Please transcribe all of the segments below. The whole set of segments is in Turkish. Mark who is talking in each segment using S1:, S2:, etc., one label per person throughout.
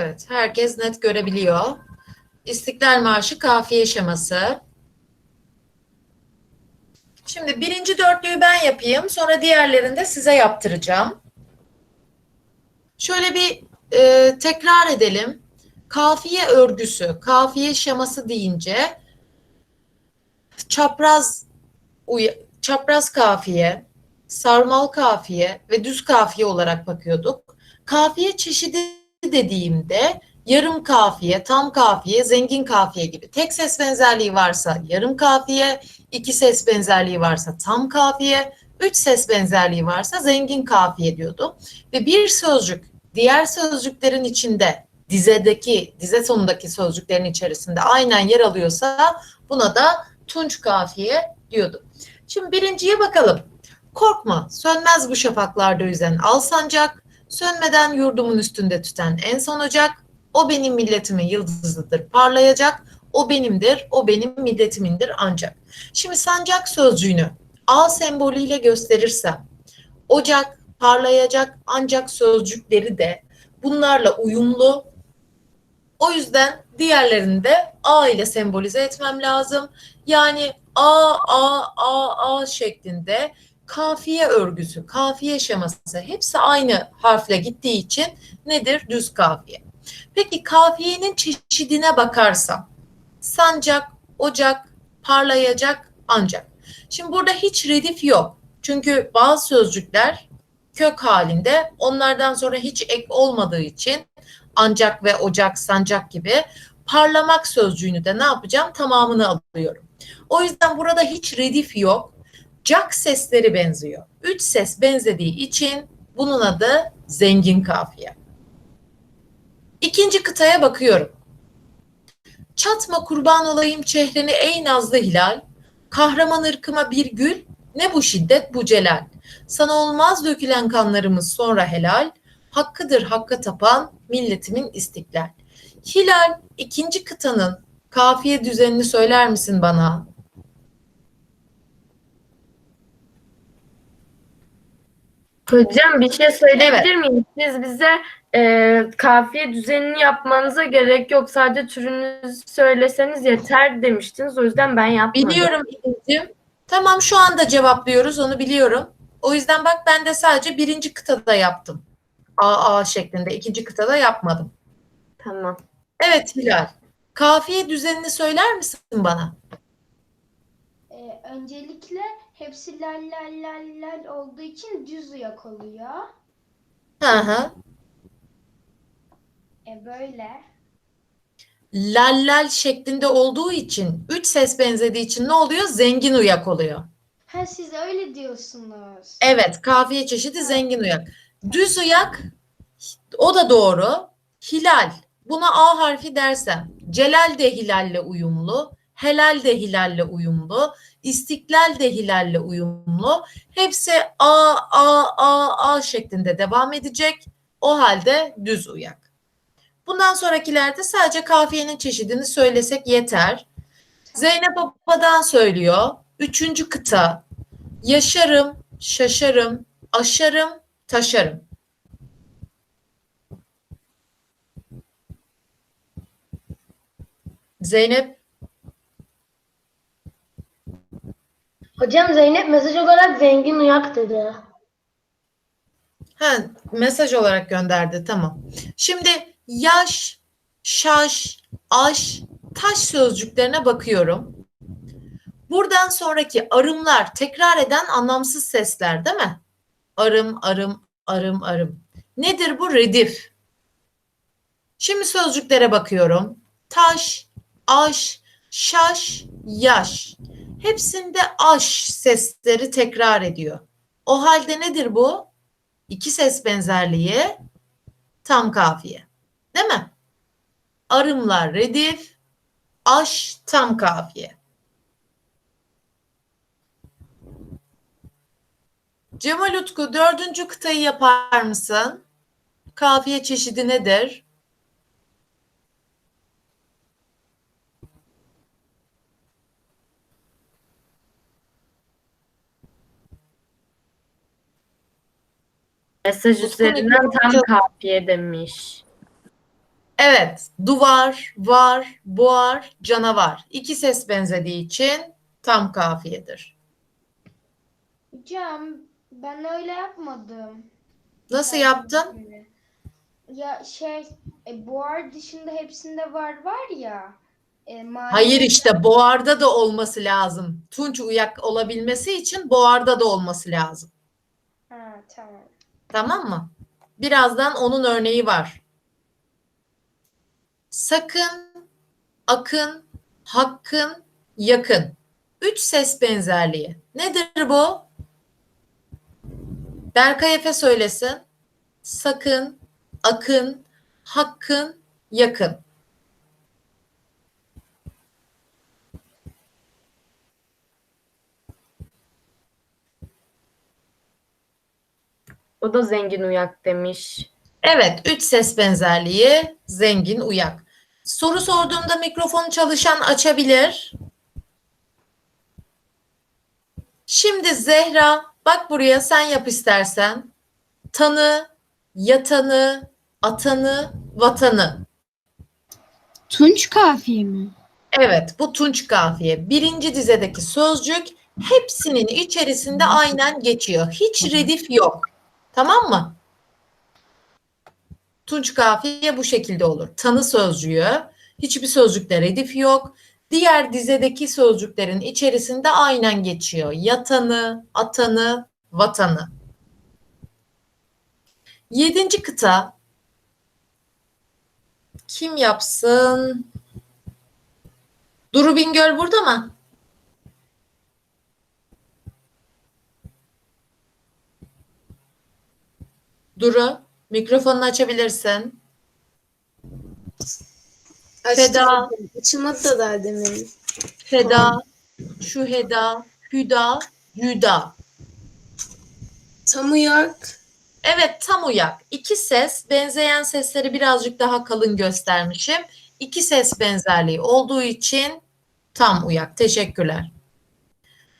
S1: Evet, herkes net görebiliyor. İstiklal Marşı kafiye şeması. Şimdi birinci dörtlüğü ben yapayım. Sonra diğerlerini de size yaptıracağım. Şöyle bir e, tekrar edelim. Kafiye örgüsü, kafiye şeması deyince çapraz çapraz kafiye, sarmal kafiye ve düz kafiye olarak bakıyorduk. Kafiye çeşidi dediğimde yarım kafiye, tam kafiye, zengin kafiye gibi. Tek ses benzerliği varsa yarım kafiye, iki ses benzerliği varsa tam kafiye, üç ses benzerliği varsa zengin kafiye diyordum. Ve bir sözcük diğer sözcüklerin içinde dizedeki, dize sonundaki sözcüklerin içerisinde aynen yer alıyorsa buna da tunç kafiye diyordum. Şimdi birinciye bakalım. Korkma, sönmez bu şafaklarda üzen al sancak, sönmeden yurdumun üstünde tüten en son ocak, o benim milletimin yıldızıdır parlayacak, o benimdir, o benim milletimindir ancak. Şimdi sancak sözcüğünü A sembolüyle gösterirsem, ocak, parlayacak ancak sözcükleri de bunlarla uyumlu. O yüzden diğerlerini de A ile sembolize etmem lazım. Yani A, A, A, A şeklinde kafiye örgüsü, kafiye şeması hepsi aynı harfle gittiği için nedir? Düz kafiye. Peki kafiyenin çeşidine bakarsam sancak, ocak, parlayacak, ancak. Şimdi burada hiç redif yok. Çünkü bazı sözcükler kök halinde onlardan sonra hiç ek olmadığı için ancak ve ocak, sancak gibi parlamak sözcüğünü de ne yapacağım? Tamamını alıyorum. O yüzden burada hiç redif yok. Cak sesleri benziyor. Üç ses benzediği için bunun adı zengin kafiye. İkinci kıtaya bakıyorum. Çatma kurban olayım çehreni ey nazlı hilal. Kahraman ırkıma bir gül, ne bu şiddet bu celal. Sana olmaz dökülen kanlarımız sonra helal. Hakkıdır hakka tapan milletimin istiklal. Hilal ikinci kıtanın kafiye düzenini söyler misin bana?
S2: Hocam bir şey söyleyebilir miyim? Siz bize e, kafiye düzenini yapmanıza gerek yok. Sadece türünüzü söyleseniz yeter demiştiniz. O yüzden ben yapmadım.
S1: Biliyorum İlcim. Tamam şu anda cevaplıyoruz onu biliyorum. O yüzden bak ben de sadece birinci kıtada yaptım. A A şeklinde ikinci kıtada yapmadım.
S2: Tamam.
S1: Evet Hilal. Kafiye düzenini söyler misin bana?
S3: Ee, öncelikle hepsi lal lal lal lal olduğu için düz uyak oluyor.
S1: Hı hı.
S3: E böyle.
S1: Lal lal şeklinde olduğu için, üç ses benzediği için ne oluyor? Zengin uyak oluyor.
S3: Ha siz öyle diyorsunuz.
S1: Evet, kafiye çeşidi zengin uyak. Düz uyak, o da doğru. Hilal, buna A harfi dersem, Celal de hilalle uyumlu, helal de hilalle uyumlu, istiklal de hilalle uyumlu. Hepsi A, A, A, A şeklinde devam edecek. O halde düz uyak. Bundan sonrakilerde sadece kafiyenin çeşidini söylesek yeter. Zeynep Baba'dan söylüyor. Üçüncü kıta. Yaşarım, şaşarım, aşarım, taşarım. Zeynep,
S4: Hocam Zeynep mesaj olarak zengin uyak dedi.
S1: ha, mesaj olarak gönderdi tamam. Şimdi yaş, şaş, aş, taş sözcüklerine bakıyorum. Buradan sonraki arımlar tekrar eden anlamsız sesler değil mi? Arım, arım, arım, arım. Nedir bu? Redif. Şimdi sözcüklere bakıyorum. Taş, aş, şaş, yaş. Hepsinde aş sesleri tekrar ediyor. O halde nedir bu? İki ses benzerliği tam kafiye. Değil mi? Arımlar redif, aş tam kafiye. Cemal Utku dördüncü kıtayı yapar mısın? Kafiye çeşidi nedir?
S2: Mesaj üzerinden tam kafiye demiş.
S1: Evet, duvar, var, boğar, canavar. İki ses benzediği için tam kafiyedir.
S3: Hocam ben öyle yapmadım.
S1: Nasıl yaptın?
S3: Ya şey e, buhar dışında hepsinde var var ya. E, mani-
S1: Hayır işte boğarda da olması lazım. Tunç uyak olabilmesi için boğarda da olması lazım.
S3: Ha tamam.
S1: Tamam mı? Birazdan onun örneği var. Sakın, akın, hakkın, yakın. Üç ses benzerliği. Nedir bu? Berkay Efe söylesin. Sakın, akın, hakkın, yakın.
S2: O da zengin uyak demiş.
S1: Evet, üç ses benzerliği zengin uyak. Soru sorduğumda mikrofon çalışan açabilir. Şimdi Zehra, bak buraya sen yap istersen. Tanı, yatanı, atanı, vatanı.
S5: Tunç kafiye mi?
S1: Evet, bu tunç kafiye. Birinci dizedeki sözcük hepsinin içerisinde aynen geçiyor. Hiç redif yok. Tamam mı? Tunç kafiye bu şekilde olur. Tanı sözcüğü, hiçbir sözcükte redif yok. Diğer dizedeki sözcüklerin içerisinde aynen geçiyor. Yatanı, atanı, vatanı. Yedinci kıta. Kim yapsın? Duru Bingöl burada mı? Duru, mikrofonunu açabilirsin. Feda,
S5: Açılmadı da daha demin.
S1: Feda, Şüheda, Hüda, Yüda.
S5: Tam uyak.
S1: Evet tam uyak. İki ses benzeyen sesleri birazcık daha kalın göstermişim. İki ses benzerliği olduğu için tam uyak. Teşekkürler.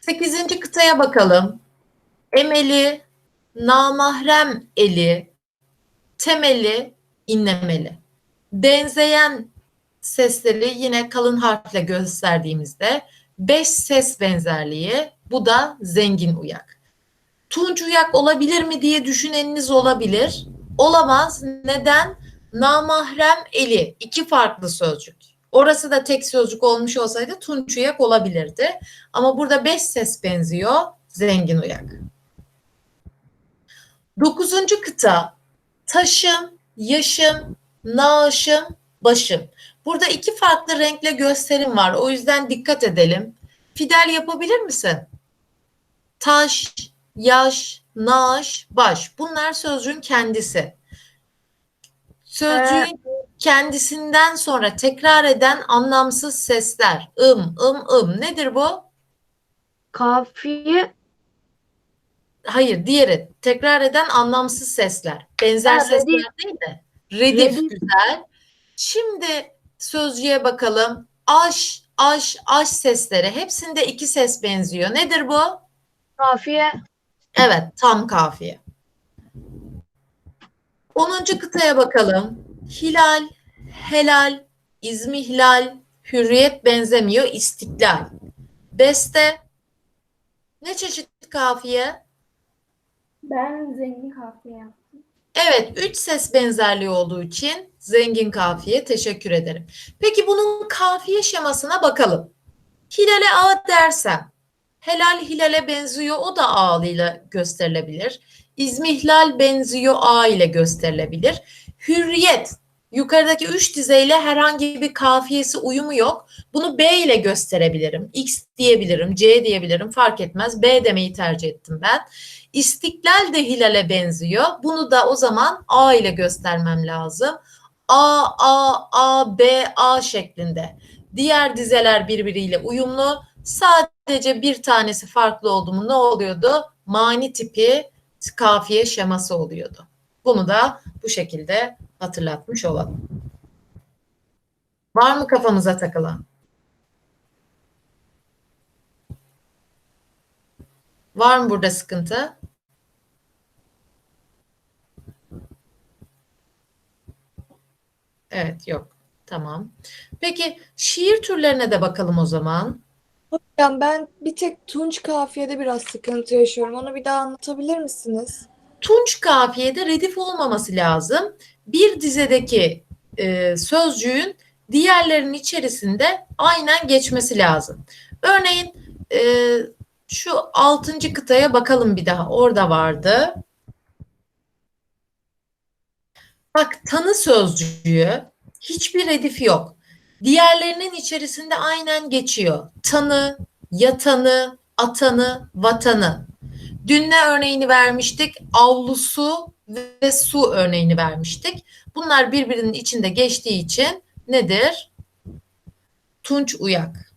S1: Sekizinci kıtaya bakalım. Emeli, namahrem eli, temeli, inlemeli. Benzeyen sesleri yine kalın harfle gösterdiğimizde beş ses benzerliği bu da zengin uyak. Tunç uyak olabilir mi diye düşüneniniz olabilir. Olamaz. Neden? Namahrem eli. iki farklı sözcük. Orası da tek sözcük olmuş olsaydı tunç uyak olabilirdi. Ama burada beş ses benziyor. Zengin uyak. Dokuzuncu kıta. Taşım, yaşım, naaşım, başım. Burada iki farklı renkle gösterim var. O yüzden dikkat edelim. Fidel yapabilir misin? Taş, yaş, naaş, baş. Bunlar sözcüğün kendisi. Sözcüğün kendisinden sonra tekrar eden anlamsız sesler. ım, ım, ım. Nedir bu?
S2: Kafiye
S1: Hayır, diğeri. Tekrar eden anlamsız sesler. Benzer
S2: Ha,
S1: sesler
S2: redif.
S1: değil de. Redif
S2: Redif.
S1: güzel. Şimdi sözcüğe bakalım. Aş, aş, aş sesleri. Hepsinde iki ses benziyor. Nedir bu?
S2: kafiye
S1: Evet, tam kafiye. 10. kıtaya bakalım. Hilal, helal, izmihlal, hürriyet benzemiyor, istiklal. Beste ne çeşit kafiye?
S3: Ben zengin kafiye yaptım.
S1: Evet, üç ses benzerliği olduğu için zengin kafiye. Teşekkür ederim. Peki bunun kafiye şemasına bakalım. Hilale A dersem, helal hilale benziyor, o da A ile gösterilebilir. İzmihlal benziyor, A ile gösterilebilir. Hürriyet, yukarıdaki üç dizeyle herhangi bir kafiyesi uyumu yok. Bunu B ile gösterebilirim. X diyebilirim, C diyebilirim, fark etmez. B demeyi tercih ettim ben. İstiklal de hilale benziyor. Bunu da o zaman A ile göstermem lazım. A, A, A, B, A şeklinde. Diğer dizeler birbiriyle uyumlu. Sadece bir tanesi farklı oldu mu ne oluyordu? Mani tipi kafiye şeması oluyordu. Bunu da bu şekilde hatırlatmış olalım. Var mı kafamıza takılan? Var mı burada sıkıntı? Evet yok. Tamam. Peki şiir türlerine de bakalım o zaman.
S6: Hocam ben bir tek tunç kafiyede biraz sıkıntı yaşıyorum. Onu bir daha anlatabilir misiniz?
S1: Tunç kafiyede redif olmaması lazım. Bir dizedeki e, sözcüğün diğerlerinin içerisinde aynen geçmesi lazım. Örneğin e, şu altıncı kıtaya bakalım bir daha. Orada vardı. Bak tanı sözcüğü hiçbir redifi yok. Diğerlerinin içerisinde aynen geçiyor. Tanı, yatanı, atanı, vatanı. Dün ne örneğini vermiştik? Avlusu ve su örneğini vermiştik. Bunlar birbirinin içinde geçtiği için nedir? Tunç uyak.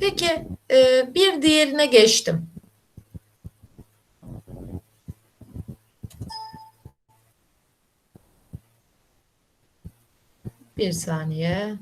S1: Peki e, bir diğerine geçtim. Bir saniye.